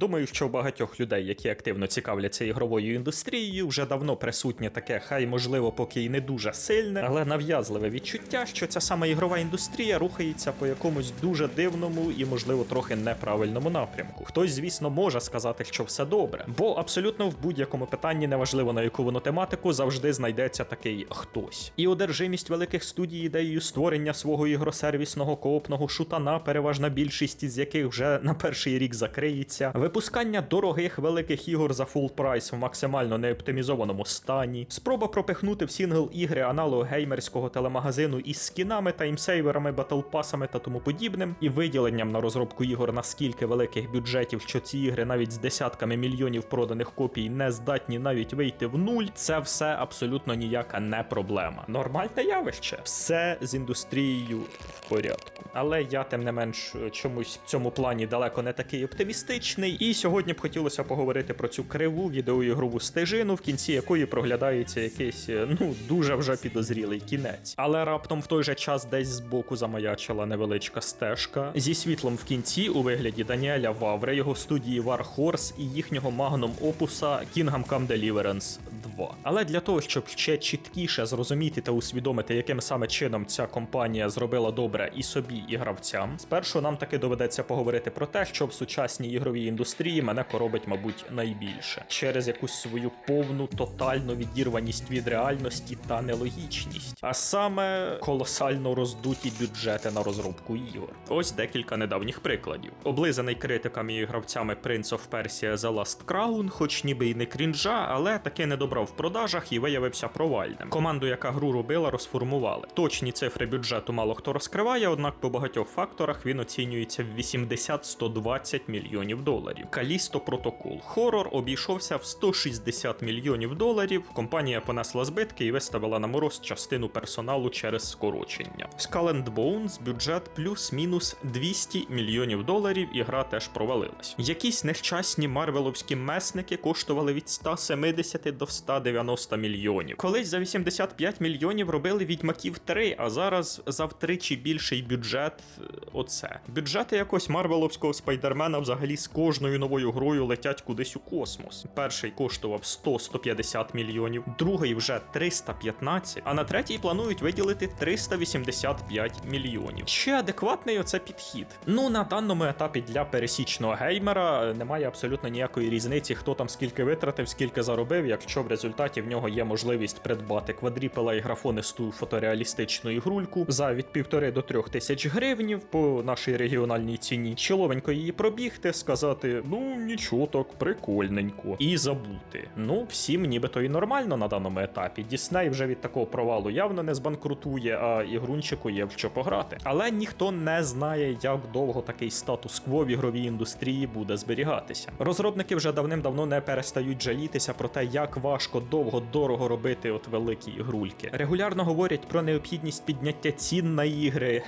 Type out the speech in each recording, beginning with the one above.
Думаю, що у багатьох людей, які активно цікавляться ігровою індустрією, вже давно присутнє таке, хай можливо, поки й не дуже сильне, але нав'язливе відчуття, що ця сама ігрова індустрія рухається по якомусь дуже дивному і, можливо, трохи неправильному напрямку. Хтось, звісно, може сказати, що все добре, бо абсолютно в будь-якому питанні, неважливо на яку воно тематику, завжди знайдеться такий хтось. І одержимість великих студій ідеєю створення свого ігросервісного коопного шутана, переважна більшість із яких вже на перший рік закриється, випускання дорогих великих ігор за фул прайс в максимально неоптимізованому стані, спроба пропихнути в сінгл ігри аналог геймерського телемагазину із скінами, таймсейверами, батлпасами та тому подібним, і виділенням на розробку ігор наскільки великих бюджетів, що ці ігри навіть з десятками мільйонів проданих копій не здатні навіть вийти в нуль, це все абсолютно ніяка не проблема. Нормальне явище. Все з індустрією в порядку. Але я, тим не менш, чомусь в цьому плані далеко не такий оптимістичний. І сьогодні б хотілося поговорити про цю криву відеоігрову стежину, в кінці якої проглядається якийсь ну дуже вже підозрілий кінець. Але раптом в той же час десь збоку замаячила невеличка стежка зі світлом в кінці у вигляді Даніеля Вавре, його студії Warhorse і їхнього магном опуса Kingdom Come Deliverance 2. Але для того, щоб ще чіткіше зрозуміти та усвідомити, яким саме чином ця компанія зробила добре і собі, і гравцям, спершу нам таки доведеться поговорити про те, що в сучасній ігровій індустрії мене коробить, мабуть, найбільше через якусь свою повну тотальну відірваність від реальності та нелогічність, а саме колосально роздуті бюджети на розробку ігор. Ось декілька недавніх прикладів. Облизаний критиками і гравцями Prince of Persia The Last Crown, хоч ніби й не крінжа, але таки не добрав в продажах і виявився провальним. Команду, яка гру робила, розформували. Точні цифри бюджету мало хто розкриває, однак по багатьох факторах він оцінюється в 80-120 мільйонів доларів. Калісто протокол. Хорор обійшовся в 160 мільйонів доларів. Компанія понесла збитки і виставила на мороз частину персоналу через скорочення. And Bones бюджет плюс-мінус 200 мільйонів доларів, і гра теж провалилась. Якісь нещасні марвеловські месники коштували від 170 до 190 мільйонів. Колись за 85 мільйонів робили відьмаків 3, а зараз за втричі більший бюджет. е, Оце бюджети якось марвеловського спайдермена взагалі з кожною новою грою летять кудись у космос. Перший коштував 100-150 мільйонів, другий вже 315, а на третій планують виділити 385 мільйонів. Ще адекватний оце підхід. Ну на даному етапі для пересічного геймера е, немає абсолютно ніякої різниці, хто там скільки витратив, скільки заробив, якщо результаті в нього є можливість придбати квадріпела і графонисту фотореалістичну ігрульку за від півтори до трьох тисяч гривнів по нашій регіональній ціні, чоловенько її пробігти, сказати: ну нічого так, прикольненько, і забути. Ну, всім нібито і нормально на даному етапі. Дісней вже від такого провалу явно не збанкрутує, а ігрунчику є в що пограти. Але ніхто не знає, як довго такий статус-кво в ігровій індустрії буде зберігатися. Розробники вже давним-давно не перестають жалітися про те, як важко довго дорого робити от великі ігрульки. Регулярно говорять про необхідність підняття цін на ігри.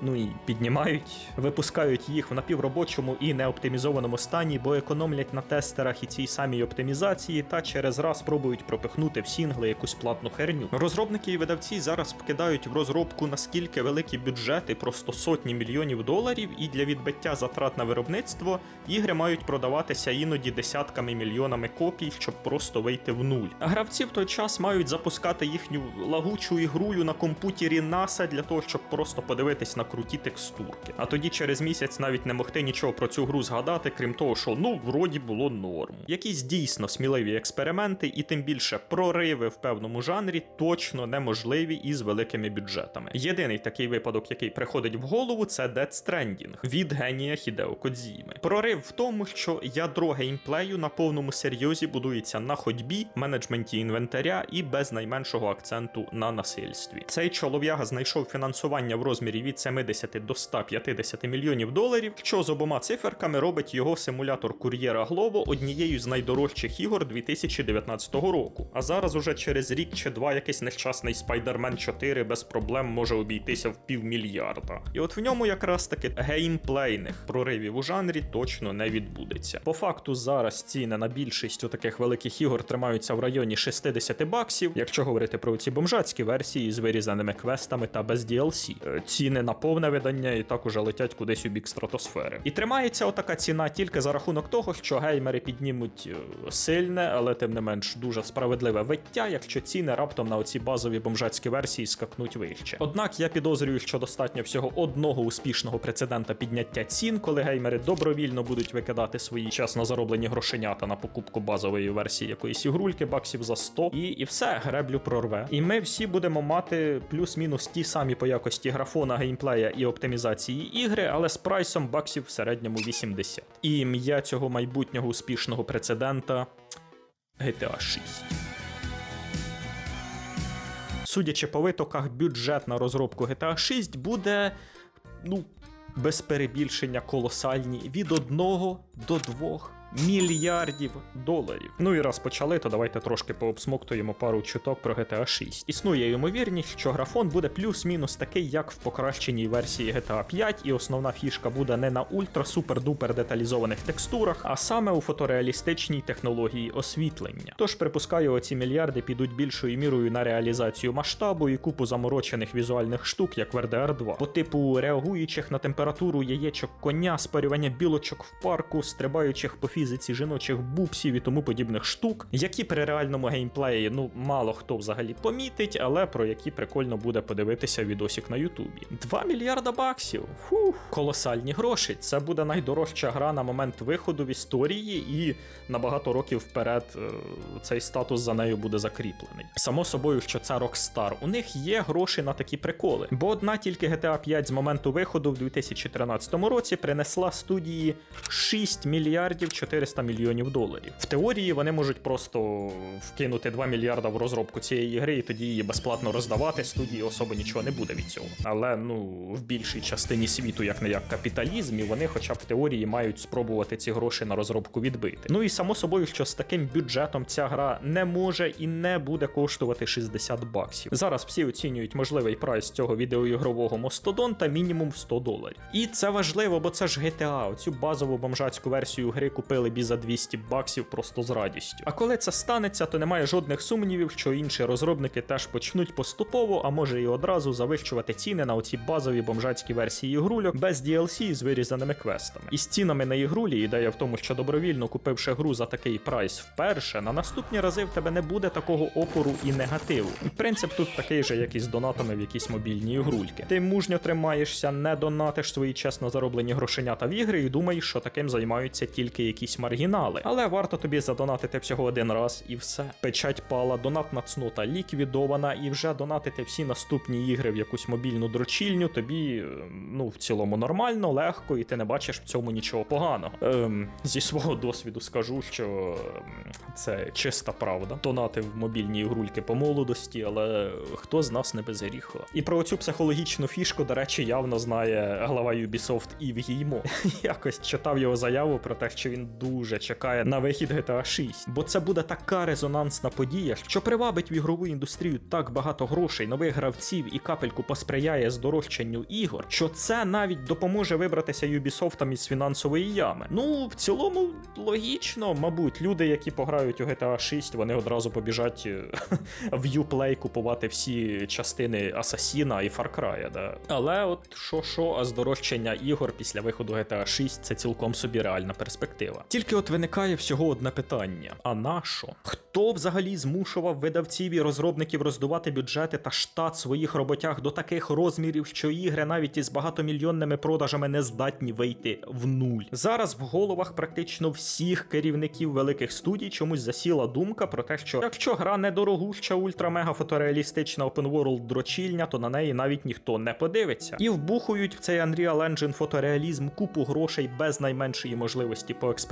Ну і піднімають, випускають їх в напівробочому і неоптимізованому стані, бо економлять на тестерах і цій самій оптимізації, та через раз пробують пропихнути в сінгли якусь платну херню. Розробники і видавці зараз вкидають в розробку наскільки великі бюджети, просто сотні мільйонів доларів, і для відбиття затрат на виробництво ігри мають продаватися іноді десятками мільйонами копій, щоб просто вийти в нуль. Гравці в той час мають запускати їхню лагучу ігрулю на комп'ютері NASA для того, щоб просто подивитись на круті текстурки. А тоді через місяць навіть не могти нічого про цю гру згадати, крім того, що ну вроді було норм. Якісь дійсно сміливі експерименти, і тим більше прориви в певному жанрі точно неможливі із великими бюджетами. Єдиний такий випадок, який приходить в голову, це Dead Stranding від генія Хідео Кодзіми. Прорив в тому, що ядро геймплею на повному серйозі будується на ходьбі, менеджменті інвентаря і без найменшого акценту на насильстві. Цей чолов'яга знайшов фінансування в розмірі від 70 до 150 мільйонів доларів, що з обома циферками робить його симулятор кур'єра Глово однією з найдорожчих ігор 2019 року. А зараз уже через рік чи два якийсь нещасний Spider-Man 4 без проблем може обійтися в півмільярда. І от в ньому якраз таки геймплейних проривів у жанрі точно не відбудеться. По факту зараз ціни на більшість у таких великих ігор тримаються в районі 60 баксів, якщо говорити про ці бомжацькі версії з вирізаними квестами та без DLC. Е, Ціни на повне видання і так уже летять кудись у бік стратосфери. І тримається отака ціна тільки за рахунок того, що геймери піднімуть е, сильне, але тим не менш дуже справедливе виття, якщо ціни раптом на оці базові бомжацькі версії скакнуть вище. Однак я підозрюю, що достатньо всього одного успішного прецедента підняття цін, коли геймери добровільно будуть викидати свої чесно зароблені грошенята на покупку базової версії якоїсь ігрульки, баксів за 100, і, і все, греблю прорве. І ми всі будемо мати плюс-мінус ті самі по якості графона, геймплея і оптимізації ігри, але з прайсом баксів в середньому 80. І ім'я цього майбутнього успішного прецедента GTA 6. Судячи по витоках, бюджет на розробку GTA 6 буде, ну, без перебільшення колосальні від 1 до 2 мільярдів доларів. Ну і раз почали, то давайте трошки пообсмоктуємо пару чуток про GTA 6. Існує ймовірність, що графон буде плюс-мінус такий, як в покращеній версії GTA 5, і основна фішка буде не на ультра-супер-дупер деталізованих текстурах, а саме у фотореалістичній технології освітлення. Тож припускаю, оці мільярди підуть більшою мірою на реалізацію масштабу і купу заморочених візуальних штук, як в RDR 2, по типу реагуючих на температуру яєчок коня, спарювання білочок в парку, стрибаючих по фізиці жіночих бубсів і тому подібних штук, які при реальному геймплеї ну мало хто взагалі помітить, але про які прикольно буде подивитися відосік на Ютубі. 2 мільярда баксів. Фух, колосальні гроші. Це буде найдорожча гра на момент виходу в історії, і на багато років вперед е, цей статус за нею буде закріплений. Само собою, що це Rockstar. У них є гроші на такі приколи. Бо одна тільки GTA 5 з моменту виходу в 2013 році принесла студії 6 мільярдів 400 мільйонів доларів. В теорії вони можуть просто вкинути 2 мільярда в розробку цієї гри і тоді її безплатно роздавати. Студії особо нічого не буде від цього. Але ну в більшій частині світу, як не як капіталізм, і вони, хоча б в теорії, мають спробувати ці гроші на розробку відбити. Ну і само собою, що з таким бюджетом ця гра не може і не буде коштувати 60 баксів. Зараз всі оцінюють можливий прайс цього відеоігрового мостодонта мінімум 100 доларів. І це важливо, бо це ж GTA. Оцю базову бомжацьку версію гри купили і за 200 баксів просто з радістю. А коли це станеться, то немає жодних сумнівів, що інші розробники теж почнуть поступово, а може і одразу завищувати ціни на оці базові бомжацькі версії ігрульок без DLC з вирізаними квестами. І з цінами на ігрулі ідея в тому, що добровільно купивши гру за такий прайс вперше, на наступні рази в тебе не буде такого опору і негативу. Принцип тут такий же, як і з донатами в якісь мобільні ігрульки. Ти мужньо тримаєшся, не донатиш свої чесно зароблені грошенята в ігри і думаєш, що таким займаються тільки якісь маргінали. Але варто тобі задонатити всього один раз і все. Печать пала, донатна цнота ліквідована, і вже донатити всі наступні ігри в якусь мобільну дрочільню тобі, е, ну, в цілому нормально, легко, і ти не бачиш в цьому нічого поганого. Ем, зі свого досвіду скажу, що ем, це чиста правда. Донати в мобільні ігрульки по молодості, але хто з нас не без гріха. І про цю психологічну фішку, до речі, явно знає глава Ubisoft Ів Гіймо. Якось читав його заяву про те, що він дуже чекає на вихід GTA 6. Бо це буде така резонансна подія, що привабить в ігрову індустрію так багато грошей, нових гравців і капельку посприяє здорожчанню ігор, що це навіть допоможе вибратися Ubisoft із фінансової ями. Ну, в цілому, логічно, мабуть, люди, які пограють у GTA 6, вони одразу побіжать е, в Uplay купувати всі частини Асасіна і Cry, да. Але от що що, а здорожчання ігор після виходу GTA 6 це цілком собі реальна перспектива. Тільки от виникає всього одне питання: а на що? Хто взагалі змушував видавців і розробників роздувати бюджети та штат своїх роботяг до таких розмірів, що ігри навіть із багатомільйонними продажами не здатні вийти в нуль? Зараз в головах практично всіх керівників великих студій чомусь засіла думка про те, що якщо гра недорогуща, ультра-мега фотореалістична world дрочільня, то на неї навіть ніхто не подивиться. І вбухують в цей Unreal Engine фотореалізм купу грошей без найменшої можливості поекспериментувати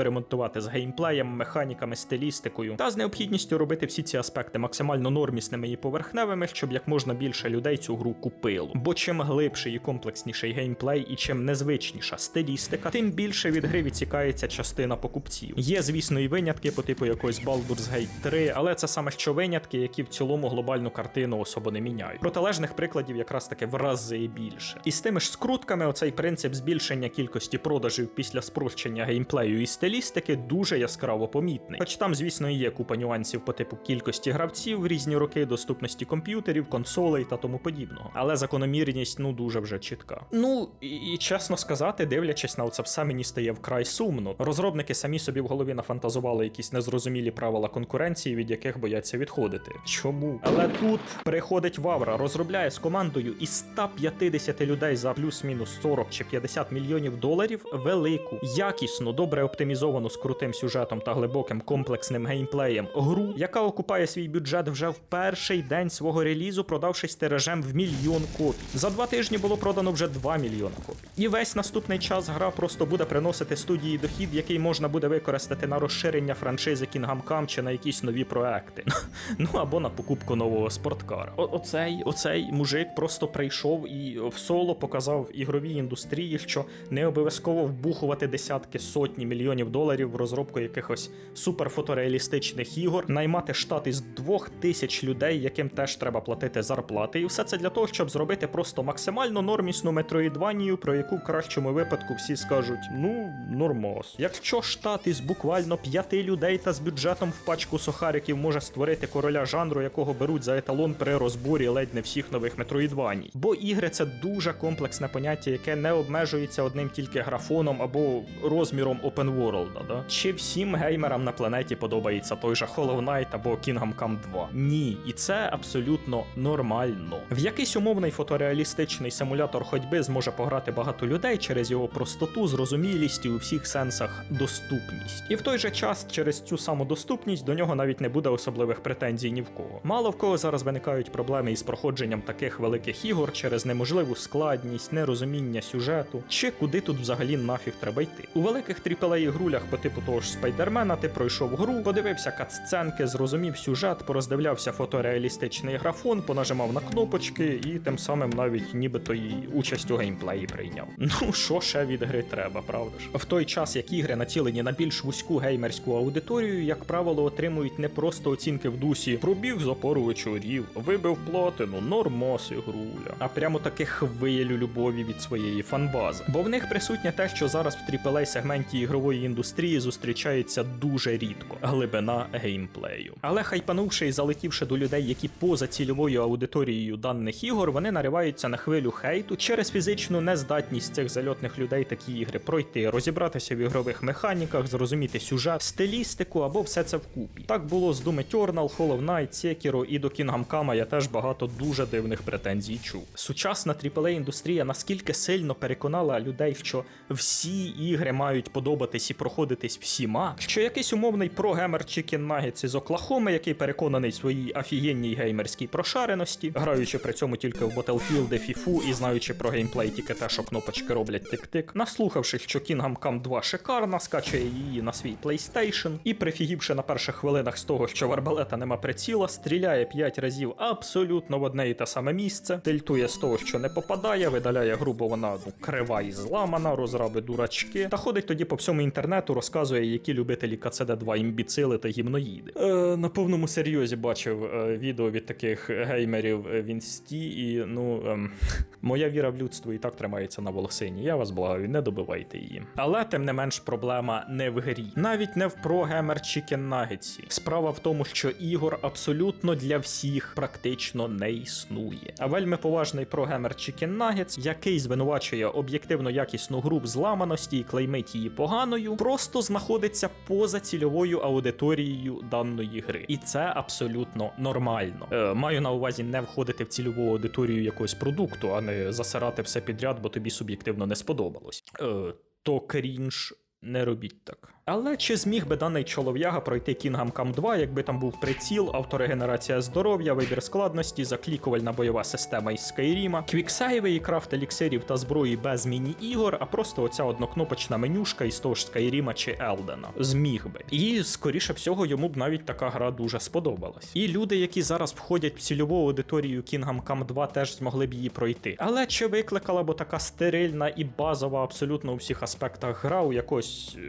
з геймплеєм, механіками, стилістикою та з необхідністю робити всі ці аспекти максимально нормісними і поверхневими, щоб як можна більше людей цю гру купило. Бо чим глибший і комплексніший геймплей, і чим незвичніша стилістика, тим більше від гри відсікається частина покупців. Є, звісно, і винятки по типу якогось Baldur's Gate 3, але це саме що винятки, які в цілому глобальну картину особо не міняють. Протилежних прикладів якраз таки в рази більше. І з тими ж скрутками оцей принцип збільшення кількості продажів після спрощення геймплею і стилістики стилістики дуже яскраво помітний. Хоч там, звісно, і є купа нюансів по типу кількості гравців різні роки, доступності комп'ютерів, консолей та тому подібного. Але закономірність ну дуже вже чітка. Ну і, і чесно сказати, дивлячись на це все, мені стає вкрай сумно. Розробники самі собі в голові нафантазували якісь незрозумілі правила конкуренції, від яких бояться відходити. Чому? Але тут приходить Вавра, розробляє з командою із 150 людей за плюс-мінус 40 чи 50 мільйонів доларів велику, якісну, добре оптимізовану з крутим сюжетом та глибоким комплексним геймплеєм гру, яка окупає свій бюджет вже в перший день свого релізу, продавшись тиражем в мільйон копій. За два тижні було продано вже 2 мільйона копій. І весь наступний час гра просто буде приносити студії дохід, який можна буде використати на розширення франшизи Kingdom Come чи на якісь нові проекти. Ну або на покупку нового спорткара. Оцей, оцей мужик просто прийшов і в соло показав ігровій індустрії, що не обов'язково вбухувати десятки сотні мільйонів доларів в розробку якихось суперфотореалістичних ігор, наймати штат із двох тисяч людей, яким теж треба платити зарплати, і все це для того, щоб зробити просто максимально нормісну метроїдванію, про яку в кращому випадку всі скажуть: ну, нормос. Якщо штат із буквально п'яти людей та з бюджетом в пачку сухариків може створити короля жанру, якого беруть за еталон при розборі ледь не всіх нових метроїдваній. Бо ігри це дуже комплексне поняття, яке не обмежується одним тільки графоном або розміром open world, да? Чи всім геймерам на планеті подобається той же Hollow Knight або Kingdom Come 2? Ні, і це абсолютно нормально. В якийсь умовний фотореалістичний симулятор ходьби зможе пограти багато людей через його простоту, зрозумілість і у всіх сенсах доступність. І в той же час через цю саму доступність до нього навіть не буде особливих претензій ні в кого. Мало в кого зараз виникають проблеми із проходженням таких великих ігор через неможливу складність, нерозуміння сюжету, чи куди тут взагалі нафіг треба йти. У великих aaa ігрулях по типу того ж спайдермена ти пройшов гру, подивився катсценки, зрозумів сюжет, пороздивлявся фотореалістичний графон, понажимав на кнопочки і тим самим навіть нібито й участь у геймплеї прийняв. Ну що ще від гри треба, правда ж? В той час, як ігри націлені на більш вузьку геймерську аудиторію, як правило, отримують не просто оцінки в дусі пробіг з опору вечорів, вибив платину, нормос ігруля, а прямо таки хвилю любові від своєї фанбази. Бо в них присутнє те, що зараз в AAA сегменті ігрової індустрії зустрічається дуже рідко глибина геймплею. Але хайпанувши і залетівши до людей, які поза цільовою аудиторією даних ігор, вони нариваються на хвилю хейту через фізичну нездатність цих зальотних людей такі ігри пройти, розібратися в ігрових механіках, зрозуміти сюжет, стилістику або все це вкупі. Так було з Doom Eternal, Hollow Knight, Sekiro і до Come я теж багато дуже дивних претензій чув. Сучасна AAA індустрія наскільки сильно переконала людей, що всі ігри мають подобатись і проходитись всіма, що якийсь умовний прогемер Chicken Nuggets із Оклахоми, який переконаний своїй офігенній геймерській прошареності, граючи при цьому тільки в Battlefield, FIFA і знаючи про геймплей тільки те, що кнопочки роблять тик-тик, наслухавшись, що Kingdom Come 2 шикарна, скачує її на свій PlayStation і прифігівши на перших хвилинах з того, що в арбалета нема приціла, стріляє 5 разів абсолютно в одне і те саме місце, тильтує з того, що не попадає, видаляє гру, бо вона ну, крива і зламана, розраби дурачки, та ходить тоді по всьому інтернету, розказує, які любителі КЦД 2 імбіцили та гімноїди. Е, на повному серйозі бачив е, відео від таких геймерів е, в інсті, і ну ем, моя віра в людство і так тримається на волосині. Я вас благаю, не добивайте її. Але тим не менш проблема не в грі, навіть не в про геймер Chicken Nuggets. Справа в тому, що ігор абсолютно для всіх практично не існує. А вельми поважний прогемер Chicken Nuggets, який звинувачує об'єктивно якісну гру в зламаності і клеймить її поганою, просто знаходиться поза цільовою аудиторією даної гри. І це абсолютно нормально. Е, маю на увазі не входити в цільову аудиторію якогось продукту, а не засирати все підряд, бо тобі суб'єктивно не сподобалось. Е, то крінж. Не робіть так. Але чи зміг би даний чолов'яга пройти Kingdom Come 2, якби там був приціл, авторегенерація здоров'я, вибір складності, заклікувальна бойова система із Скайріма, квіксейви і крафт еліксирів та зброї без міні-ігор, а просто оця однокнопочна менюшка із того ж Скайріма чи Елдена. Зміг би. І скоріше всього йому б навіть така гра дуже сподобалась. І люди, які зараз входять в цільову аудиторію Kingdom Come 2, теж змогли б її пройти. Але чи викликала б така стерильна і базова абсолютно у всіх аспектах гра у якогось е,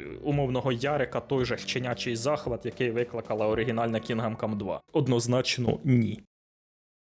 умовного Ярика той же щенячий захват, який викликала оригінальна Kingdom Come 2? Однозначно ні.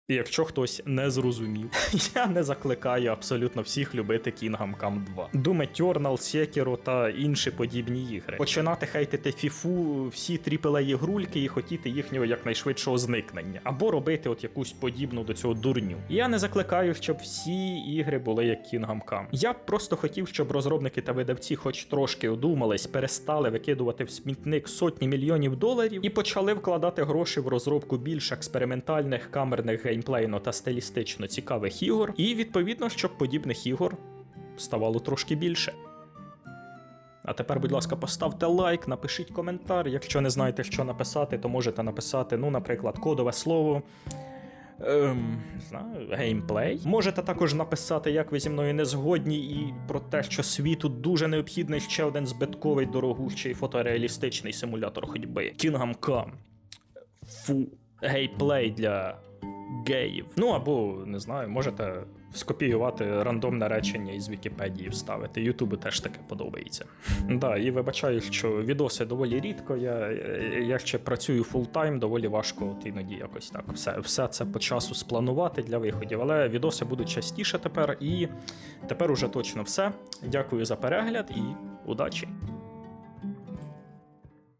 Якщо хтось не зрозумів, я не закликаю абсолютно всіх любити Kingdom Come 2. Doom Eternal, Sekiro та інші подібні ігри. Починати хейтити фіфу всі AAA грульки і хотіти їхнього якнайшвидшого зникнення, або робити от якусь подібну до цього дурню. Я не закликаю, щоб всі ігри були як Kingdom Come. Я просто хотів, щоб розробники та видавці, хоч трошки одумались, перестали викидувати в смітник сотні мільйонів доларів і почали вкладати гроші в розробку більш експериментальних камерних геймплейно та стилістично цікавих ігор, і відповідно, щоб подібних ігор ставало трошки більше. А тепер, будь ласка, поставте лайк, напишіть коментар. Якщо не знаєте, що написати, то можете написати, ну, наприклад, кодове слово. Ем, знаю, геймплей. Можете також написати, як ви зі мною не згодні, і про те, що світу дуже необхідний ще один збитковий дорогущий фотореалістичний симулятор ходьби. Kingdom Come. Фу. Геймплей для геїв. Ну або не знаю, можете скопіювати рандомне речення із Вікіпедії вставити. Ютубу теж таке подобається. Да, і вибачаю, що відоси доволі рідко. Я, я ще працюю фултайм, доволі важко от іноді якось так. Все, все це по часу спланувати для виходів. Але відоси будуть частіше тепер. І тепер уже точно все. Дякую за перегляд і удачі!